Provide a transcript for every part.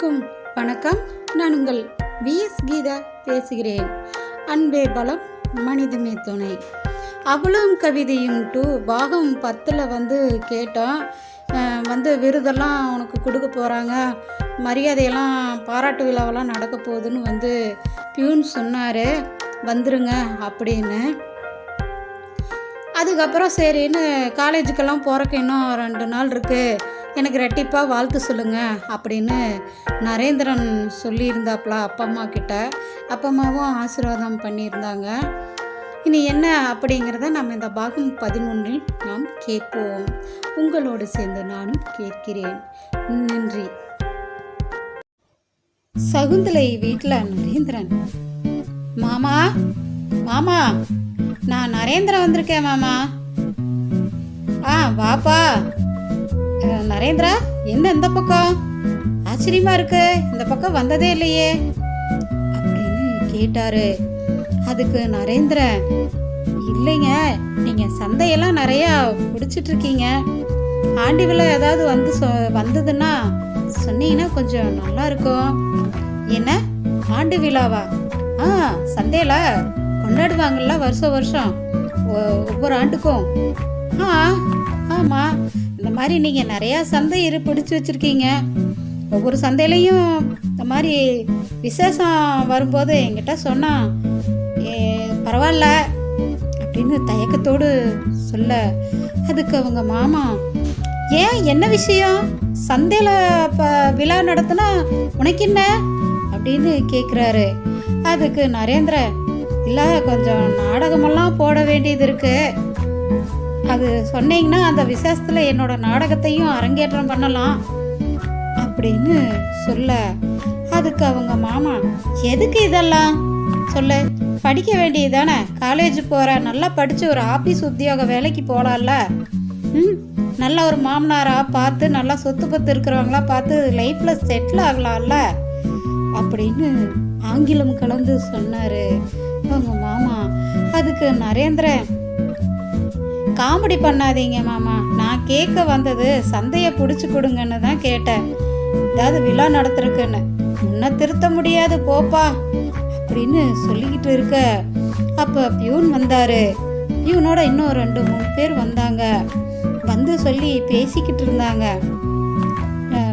அனைவருக்கும் வணக்கம். நான் உங்கள் விஎஸ் கீதா பேசுகிறேன். அன்பே பலம் மனிதமே துணை. அவளும் கவிதையும் டூ பாகம் பத்தில் வந்து கேட்டோம் வந்து விருதெல்லாம் உனக்கு கொடுக்க போகிறாங்க மரியாதையெல்லாம் பாராட்டு விழாவெல்லாம் நடக்க போகுதுன்னு வந்து பியூன் சொன்னார். வந்துருங்க அப்படின்னு. அதுக்கப்புறம் சரின்னு காலேஜுக்கெல்லாம் போகிறக்கு இன்னும் ரெண்டு நாள் இருக்குது எனக்கு ரெட்டிப்பாக வாழ்த்து சொல்லுங்கள் அப்படின்னு நரேந்திரன் சொல்லியிருந்தாப்புல அப்பா அம்மா கிட்ட. அப்பா அம்மாவும் ஆசீர்வாதம் பண்ணியிருந்தாங்க. இனி என்ன அப்படிங்கிறத நம்ம இந்த பாகம் பதினொன்றில் நாம் கேட்போம். உங்களோடு சேர்ந்து நானும் கேட்கிறேன். நன்றி. சகுந்தலை வீட்டில் நரேந்திரன். மாமா மாமா நான் நரேந்திரன் வந்திருக்கேன் மாமா. ஆ வாப்பா. நரேந்திரா என்ன இந்த பக்கம்? ஆச்சரியமா இருக்கு. இந்த பக்கம் வந்ததே இல்லையே. அப்படின்னு கேட்டாரு. அதுக்கு நரேந்திரன் இல்லைங்க நீங்க சந்தையெல்லாம் நிறையா பிடிச்சிட்டு இருக்கீங்க. ஆண்டி விழா ஏதாவது வந்து சொ வந்ததுன்னா சொன்னீங்கன்னா கொஞ்சம் நல்லா இருக்கும். என்ன? ஆண்டு விழாவா? ஆ சந்தையில கொண்டாடுவாங்கல்ல வருஷம் வருஷம். ஒ- ஒவ்வொரு ஆண்டுக்கும். ஆ ஆமாம் இந்த மாதிரி நீங்கள் நிறையா சந்தை இரு பிடிச்சி வச்சுருக்கீங்க. ஒவ்வொரு சந்தையிலையும் இந்த மாதிரி விசேஷம் வரும்போது என்கிட்ட சொன்னால் ஏ பரவாயில்ல அப்படின்னு தயக்கத்தோடு சொல்ல அதுக்கு அவங்க மாமா ஏன் என்ன விஷயம்? சந்தையில் இப்போ விழா நடத்தினா உனக்கு என்ன? அப்படின்னு கேட்குறாரு அதுக்கு நரேந்திர இல்லை கொஞ்சம் நாடகமெல்லாம் போட வேண்டியது இருக்குது அது சொன்னீங்கன்னா அந்த விசேஷத்தில் என்னோட நாடகத்தையும் அரங்கேற்றம் பண்ணலாம் அப்படின்னு சொல்ல. அதுக்கு அவங்க மாமா எதுக்கு இதெல்லாம்? சொல்லு. படிக்க வேண்டியது தானே காலேஜ் போகிற நல்லா படித்து ஒரு ஆஃபீஸ் உத்தியோக வேலைக்கு போகலாம்ல ம் நல்ல ஒரு மாமனாராக பார்த்து நல்லா சொத்து பத்து இருக்கிறவங்களா பார்த்து லைஃப்பில் செட்டில் ஆகலாம்ல? அப்படின்னு ஆங்கிலம் கலந்து சொன்னார் அவங்க மாமா. அதுக்கு நரேந்திரன் காமெடி பண்ணாதீங்க மாமா. நான் கேட்க வந்தது சந்தையை பிடிச்சி கொடுங்கன்னு தான் கேட்டேன். ஏதாவது விழா நடத்திருக்குன்னு. உன்னை திருத்த முடியாது போப்பா அப்படின்னு சொல்லிக்கிட்டு இருக்க. அப்போ பியூன் வந்தாரு. பியூனோட இன்னும் ரெண்டு மூணு பேர் வந்தாங்க. வந்து சொல்லி பேசிக்கிட்டு இருந்தாங்க.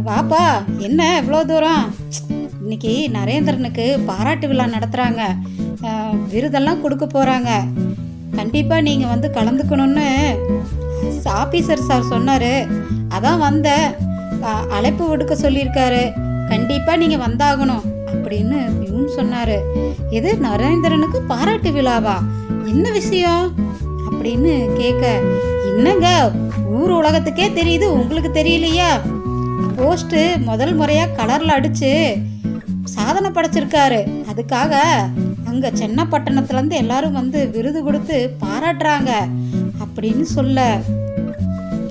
வாப்பா என்ன இவ்வளோ தூரம்? இன்னைக்கு நரேந்திரனுக்கு பாராட்டு விழா நடத்துகிறாங்க விருதெல்லாம் கொடுக்க போகிறாங்க கண்டிப்பாக நீங்கள் வந்து கலந்துக்கணும்னு ஆஃபீஸர் சார் சொன்னார். அதான் வந்தேன் அழைப்பு விடுக்க சொல்லியிருக்காரு. கண்டிப்பாக நீங்கள் வந்தாகணும் அப்படின்னு பியூன் சொன்னார். இது நரேந்திரனுக்கு பாராட்டு விழாவா? என்ன விஷயம்? அப்படின்னு கேட்க என்னங்க? ஊர் உலகத்துக்கே தெரியுது உங்களுக்கு தெரியலையா? போஸ்ட்டு முதல் முறையாக கலரில் அடித்து சாதனை படைச்சிருக்காரு. அதுக்காக அங்கே சென்னப்பட்டணத்துலேருந்து எல்லாரும் வந்து விருது கொடுத்து பாராட்டுறாங்க அப்படின்னு சொல்ல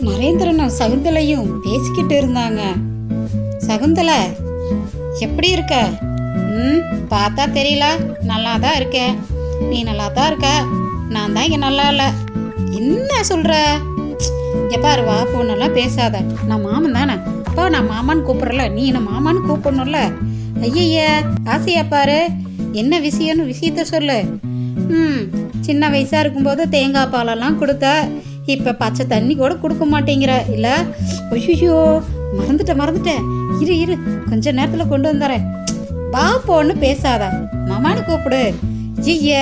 நரேந்திரனும் சகுந்தலையும் பேசிக்கிட்டு இருந்தாங்க. சகுந்தலை எப்படி இருக்க? ம் பார்த்தா தெரியல. நல்லா தான் இருக்கேன். நீ நல்லா தான் இருக்க. நான் தான் இங்கே நல்லா இல்லை. என்ன சொல்கிற இங்கே பாரு வா பொண்ணெல்லாம் பேசாத. நான் மாமன் தானே. அப்பா நான் மாமான்னு கூப்பிட்றல. நீ என்ன மாமான்னு கூப்பிடணும்ல? ஐயய்ய ஆசையா பாரு. என்ன விஷயம்னு விஷயத்த சொல்லு. ம் சின்ன வயசாக இருக்கும்போது தேங்காய் பாலெல்லாம் கொடுத்த இப்போ பச்சை தண்ணி கூட கொடுக்க மாட்டேங்கிற. இல்லை? ஐயோ மறந்துட்டேன் மறந்துட்டேன். இரு இரு கொஞ்ச நேரத்தில் கொண்டு வந்துடுறேன் வா போன்னு பேசாத. மாமான்னு கூப்பிடு. ஐய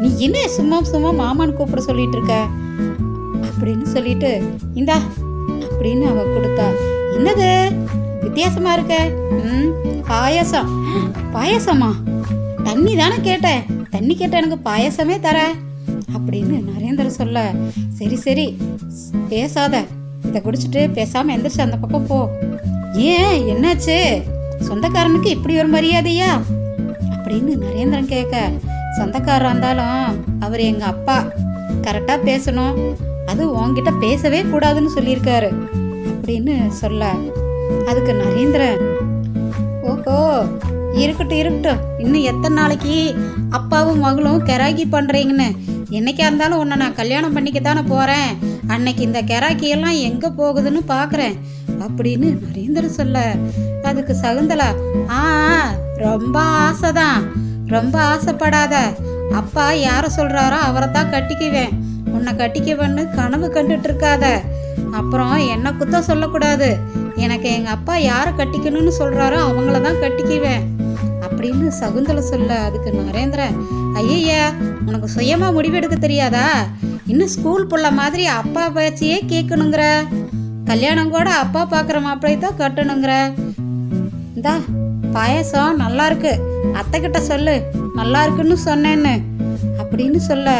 நீ என்ன சும்மா சும்மா மாமான்னு கூப்பிட சொல்லிட்டு இருக்க? அப்படின்னு சொல்லிட்டு இந்தா அப்படின்னு அவ கொடுத்தா. என்னது? வித்தியாசமா இருக்க? ம் பாயாசம். பாயசமா? தண்ணி தானே கேட்டேன். தண்ணி கேட்ட எனக்கு பாயாசமே தர. அப்படின்னு நரேந்திரன் சொல்ல சரி சரி பேசாத. இதை குடிச்சிட்டு பேசாம எந்திரிச்சு அந்த பக்கம் போ. ஏன்? என்னாச்சு? சொந்தக்காரனுக்கு இப்படி ஒரு மரியாதையா? அப்படின்னு நரேந்திரன் கேட்க சொந்தக்காரர் இருந்தாலும் அவர் எங்க அப்பா. கரெக்டா பேசணும். அது உன்கிட்ட பேசவே கூடாதுன்னு சொல்லியிருக்காரு. அப்படின்னு சொல்ல அதுக்கு நரேந்திரன் ஓஹோ இருக்கட்டும் இருக்கட்டும். இன்னும் எத்தனை நாளைக்கு அப்பாவும் மகளும் கெராக்கி பண்ணுறீங்கன்னு என்னைக்கா இருந்தாலும் உன்னை நான் கல்யாணம் பண்ணிக்க தானே போகிறேன் அன்னைக்கு இந்த கெராக்கி எல்லாம் எங்கே போகுதுன்னு பார்க்குறேன் அப்படின்னு நரேந்திரன் சொல்ல அதுக்கு சகுந்தலா ஆ ரொம்ப ஆசை தான் ரொம்ப ஆசைப்படாத. அப்பா யாரை சொல்கிறாரோ அவரை தான் கட்டிக்குவேன். உன்னை கட்டிக்குவேன்னு கனவு கண்டுட்டு இருக்காத. அப்புறம் என்னை குத்தம் சொல்லக்கூடாது. எனக்கு எங்கள் அப்பா யாரை கட்டிக்கணும்னு சொல்கிறாரோ அவங்கள தான் கட்டிக்குவேன். அப்படின்னு சகுந்தலை சொல்ல அதுக்கு நரேந்திரன் ஐயய்யா உனக்கு சுயமா முடிவெடுக்க தெரியாதா? இன்னும் ஸ்கூல் புள்ள மாதிரி அப்பா பேச்சையே கேட்கணுங்கிற? கல்யாணம் கூட அப்பா பார்க்குற மாப்பிள்ளை தான் கட்டணுங்கிற? இந்தா பாயசம் நல்லா இருக்கு. அத்தைக்கிட்ட சொல்லு நல்லா இருக்குன்னு சொன்னேன்னு. அப்படின்னு சொல்ல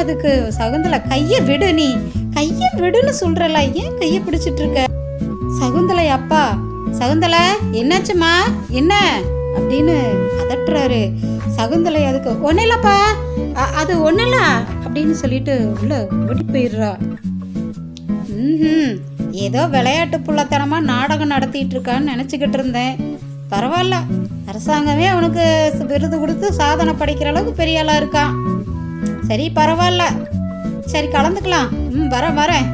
அதுக்கு சகுந்தலை கையை விடு நீ கையை விடுன்னு சொல்றல ஏன் கையை பிடிச்சிட்டு இருக்க? சகுந்தலை அப்பா சகுந்தலை என்னாச்சுமா என்ன? அப்படின்னு அதட்டுறாரு சகுந்தலை அதுக்கு ஒன்றும் இல்லைப்பா அது ஒன்றும் இல்லை அப்படின்னு சொல்லிட்டு உள்ள ஓடி போயிடுறா. ம் ஏதோ விளையாட்டு புள்ளத்தனமாக நாடகம் நடத்திட்டு இருக்கான்னு நினச்சிக்கிட்டு இருந்தேன். பரவாயில்ல அரசாங்கமே அவனுக்கு விருது கொடுத்து சாதனை படிக்கிற அளவுக்கு பெரிய ஆளாக இருக்கான். சரி பரவாயில்ல. சரி கலந்துக்கலாம். ம் வரேன் வரேன்.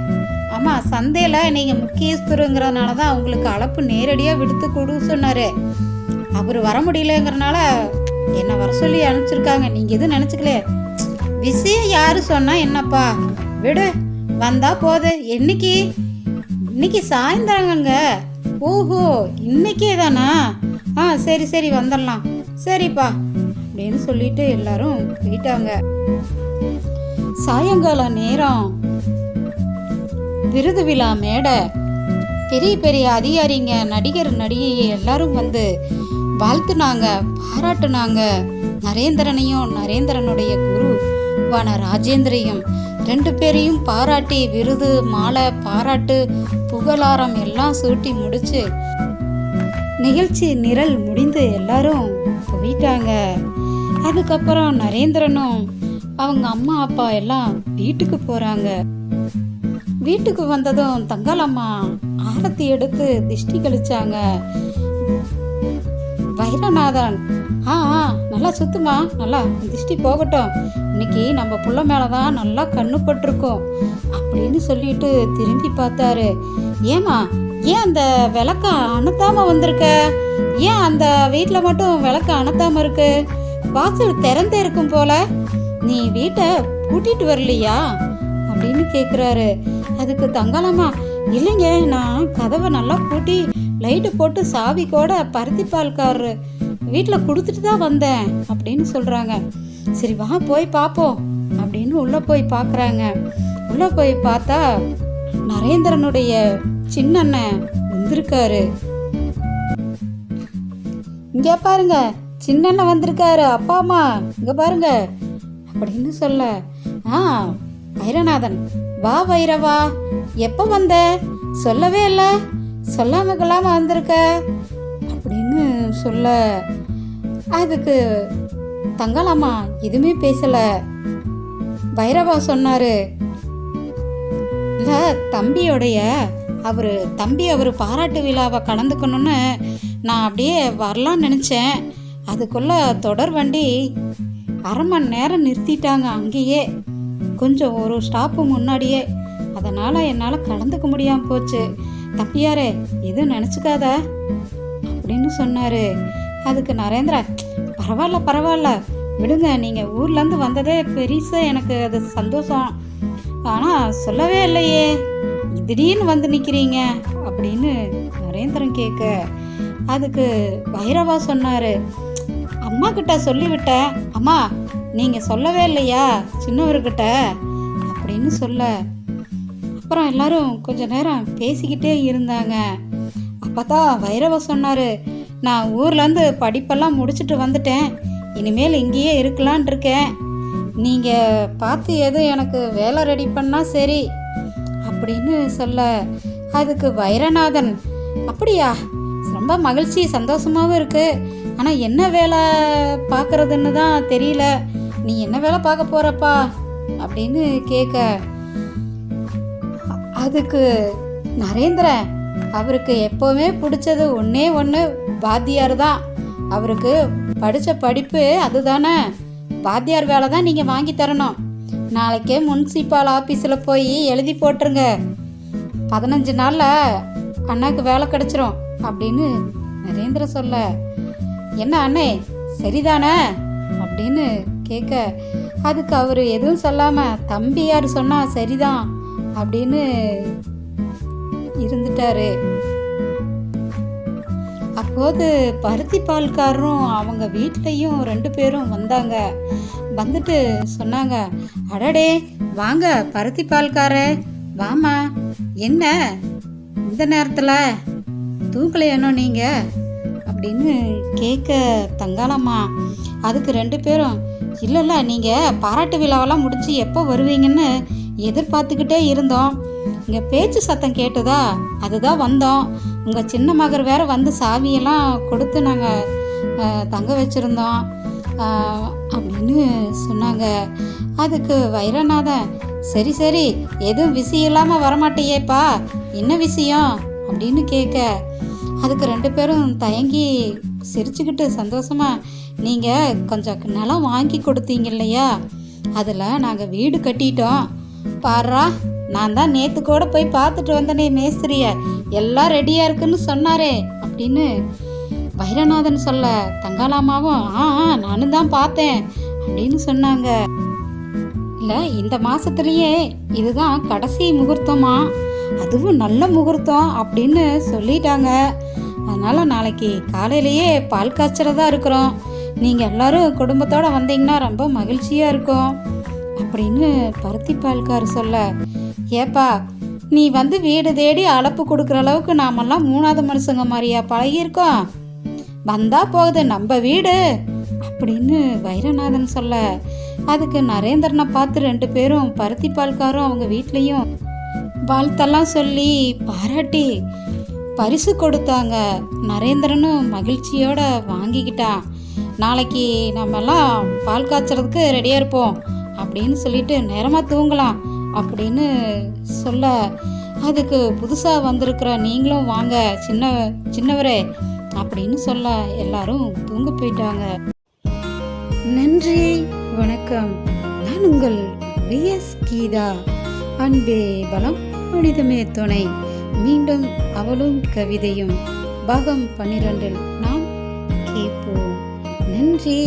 ஆமாம் சந்தையில் நீங்கள் முக்கியஸ்தருங்கிறதுனால தான் உங்களுக்கு அளப்பு நேரடியாக விடுத்து கொடு சொன்னார். அவர் வர முடியலங்கிறனால என்னை வர சொல்லி அனுப்பிச்சிருக்காங்க. நீங்கள் எதுவும் நினச்சிக்கலையே. விஷயம் யாரு சொன்னால் என்னப்பா? விடு வந்தால் போது. என்னைக்கு? இன்னைக்கு சாயந்தரங்க ஓஹோ இன்னைக்கே தானா? ஆ சரி சரி வந்துடலாம். சரிப்பா அப்படின்னு சொல்லிட்டு எல்லாரும் போயிட்டாங்க. சாயங்கால நேரம். விருது விழா மேடை. பெரிய பெரிய அதிகாரிங்க நடிகர் நடிகை எல்லாரும் வந்து வாழ்த்துனாங்க பாராட்டுனாங்க. நரேந்திரனையும் நரேந்திரனுடைய குருவான ராஜேந்திரையும் ரெண்டு பேரையும் பாராட்டி விருது மாலை பாராட்டு புகழாரம் எல்லாம் சூட்டி முடிச்சு நிகழ்ச்சி நிரல் முடிந்து எல்லாரும் போயிட்டாங்க. அதுக்கப்புறம் நரேந்திரனும் அவங்க அம்மா அப்பா எல்லாம் வீட்டுக்கு போறாங்க. வீட்டுக்கு வந்ததும் தங்கலம்மா ஆரத்தி எடுத்து திஷ்டி கழிச்சாங்க. வைரநாதன். ஆ ஆ நல்லா சுத்துமா? நல்லா திஷ்டி போகட்டும். இன்னைக்கு நம்ம புள்ள மேலதான் நல்லா கண்ணு பட்டிருக்கோம் அப்படின்னு சொல்லிட்டு திரும்பி பார்த்தாரு. ஏமா ஏன் அந்த விளக்க அணுத்தாம வந்திருக்க? ஏன் அந்த வீட்டில் மட்டும் விளக்க அணுத்தாம இருக்கு? வாசல் திறந்தே இருக்கும் போல. நீ வீட்டை கூட்டிட்டு வரலையா? அப்படின்னு கேட்குறாரு அதுக்கு தங்காளம்மா இல்லைங்க நான் கதவை நல்லா பூட்டி லைட்டு போட்டு சாவி கூட பருத்தி பால்காரரு வீட்டில் கொடுத்துட்டு தான் வந்தேன் அப்படின்னு சொல்கிறாங்க சரி வா போய் பார்ப்போம் அப்படின்னு உள்ளே போய் பார்க்குறாங்க உள்ளே போய் பார்த்தா நரேந்திரனுடைய சின்னண்ணன் வந்திருக்காரு. இங்கே பாருங்க சின்னண்ணன் வந்திருக்காரு அப்பா அம்மா இங்கே பாருங்க அப்படின்னு சொல்ல. ஆ வைரநாதன் வா வைரவா எப்போ வந்த? சொல்லவே இல்லை. சொல்லாம கொள்ளாம வந்திருக்க? அப்படின்னு சொல்ல அதுக்கு தங்கலாமா எதுவுமே பேசல. பைரவா சொன்னாரு இல்லை தம்பியோடைய அவர் தம்பி அவர் பாராட்டு விழாவை கலந்துக்கணும்னு நான் அப்படியே வரலான்னு நினச்சேன். அதுக்குள்ள தொடர் வண்டி அரை மணி நேரம் நிறுத்திட்டாங்க அங்கேயே. கொஞ்சம் ஒரு ஸ்டாப்பு முன்னாடியே. அதனால் என்னால் கலந்துக்க முடியாமல் போச்சு. தப்பியாரே எதுவும் நினச்சிக்காத அப்படின்னு சொன்னார். அதுக்கு நரேந்திரா பரவாயில்ல பரவாயில்ல. விடுங்க நீங்கள் ஊர்லேருந்து வந்ததே பெரிசா எனக்கு அது சந்தோஷம். ஆனால் சொல்லவே இல்லையே திடீர்னு வந்து நிற்கிறீங்க அப்படின்னு நரேந்திரன் கேட்க அதுக்கு பைரவா சொன்னார். அம்மா கிட்ட சொல்லிவிட்டேன் அம்மா நீங்கள் சொல்லவே இல்லையா சின்னவர்கிட்ட? அப்படின்னு சொல்ல அப்புறம் எல்லாரும் கொஞ்ச நேரம் பேசிக்கிட்டே இருந்தாங்க. அப்போ தான் வைரவ சொன்னார் நான் ஊர்லேருந்து படிப்பெல்லாம் முடிச்சுட்டு வந்துட்டேன். இனிமேல் இங்கேயே இருக்கலான் இருக்கேன். நீங்கள் பார்த்து எதுவும் எனக்கு வேலை ரெடி பண்ணால் சரி. அப்படின்னு சொல்ல அதுக்கு வைரநாதன் அப்படியா? ரொம்ப மகிழ்ச்சி சந்தோஷமாகவும் இருக்கு. ஆனால் என்ன வேலை பார்க்குறதுன்னு தான் தெரியல. நீ என்ன வேலை பார்க்க போறப்பா? அப்படின்னு கேட்க அதுக்கு நரேந்திரன் அவருக்கு எப்போவுமே பிடிச்சது ஒன்றே ஒன்று வாத்தியார் தான். அவருக்கு படித்த படிப்பு அதுதானே. வாத்தியார் வேலை தான் நீங்கள் வாங்கி தரணும். நாளைக்கே முன்சிபால் ஆஃபீஸில் போய் எழுதி போட்டுருங்க. பதினஞ்சு நாளில் அண்ணாக்கு வேலை கிடச்சிரும் அப்படின்னு நரேந்திர சொல்ல என்ன அண்ணே சரிதானே? அப்படின்னு கேட்க அதுக்கு அவர் எதுவும் சொல்லாமல் தம்பி யார் சொன்னா சரிதான். அப்படின்னு இருந்துட்டாரு. அப்போது பருத்தி பால்காரரும் அவங்க வீட்லேயும் ரெண்டு பேரும் வந்தாங்க. வந்துட்டு சொன்னாங்க அடடே வாங்க பருத்தி பால்கார வாமா என்ன இந்த நேரத்தில் தூக்கலையானோ நீங்கள் அப்படின்னு கேட்க தங்காளம்மா அதுக்கு ரெண்டு பேரும் இல்லைல்ல நீங்கள் பாராட்டு விழாவெல்லாம் முடிச்சு எப்போ வருவீங்கன்னு எதிர்பார்த்துக்கிட்டே இருந்தோம். இங்கே பேச்சு சத்தம் கேட்டுதா? அதுதான் வந்தோம். உங்கள் சின்ன மகர் வேற வந்து சாவியெல்லாம் கொடுத்து நாங்கள் தங்க வச்சுருந்தோம். அப்படின்னு சொன்னாங்க. அதுக்கு வைரநாதன் சரி சரி எதுவும் விஷயம் இல்லாமல் வரமாட்டேயேப்பா. என்ன விஷயம்? அப்படின்னு கேட்க அதுக்கு ரெண்டு பேரும் தயங்கி சிரிச்சுக்கிட்டு சந்தோஷமாக நீங்கள் கொஞ்சம் நிலம் வாங்கி கொடுத்தீங்க இல்லையா? அதில் நாங்கள் வீடு கட்டிட்டோம். பாரா நான் தான் நேற்று கூட போய் பார்த்துட்டு வந்தனே மேஸ்திரிய. எல்லாம் ரெடியாக இருக்குன்னு சொன்னாரே அப்படின்னு வைரநாதன் சொல்ல தங்காலாமாவும் ஆ ஆ, நானும் தான் பார்த்தேன் அப்படின்னு சொன்னாங்க. இல்லை இந்த மாசத்துலயே இதுதான் கடைசி முகூர்த்தமா? அதுவும் நல்ல முகூர்த்தம் அப்படின்னு சொல்லிட்டாங்க. அதனால நாளைக்கு காலையிலேயே பால் காய்ச்சல தான் இருக்கிறோம். நீங்கள் எல்லாரும் குடும்பத்தோடு வந்தீங்கன்னா ரொம்ப மகிழ்ச்சியாக இருக்கும். அப்படின்னு பருத்தி பால்கார் சொல்ல ஏப்பா நீ வந்து வீடு தேடி அளப்பு கொடுக்குற அளவுக்கு நாமெல்லாம் மூணாவது மனுஷங்க மாதிரியா பழகியிருக்கோம். வந்தா போகுது நம்ம வீடு அப்படின்னு வைரநாதன் சொல்ல அதுக்கு நரேந்திரனை பார்த்து ரெண்டு பேரும் பருத்தி பால்காரும் அவங்க வீட்லேயும் வாழ்த்தெல்லாம் சொல்லி பாராட்டி பரிசு கொடுத்தாங்க. நரேந்திரனும் மகிழ்ச்சியோட வாங்கிக்கிட்டான். நாளைக்கு நம்மெல்லாம் பால் காய்ச்சறதுக்கு ரெடியாக இருப்போம். அப்படின்னு சொல்லிட்டு நேரமாக தூங்கலாம் அப்படின்னு சொல்ல அதுக்கு புதுசாக வந்திருக்கிற நீங்களும் வாங்க சின்ன சின்னவரே அப்படின்னு சொல்ல எல்லாரும் தூங்க போயிட்டாங்க. நன்றி வணக்கம். நான் உங்கள் விஎஸ் கீதா. அன்பே பலம் மனிதமே துணை. மீண்டும் அவளும் கவிதையும் பாகம் பன்னிரண்டில் நாம் கேட்போம். நன்றி.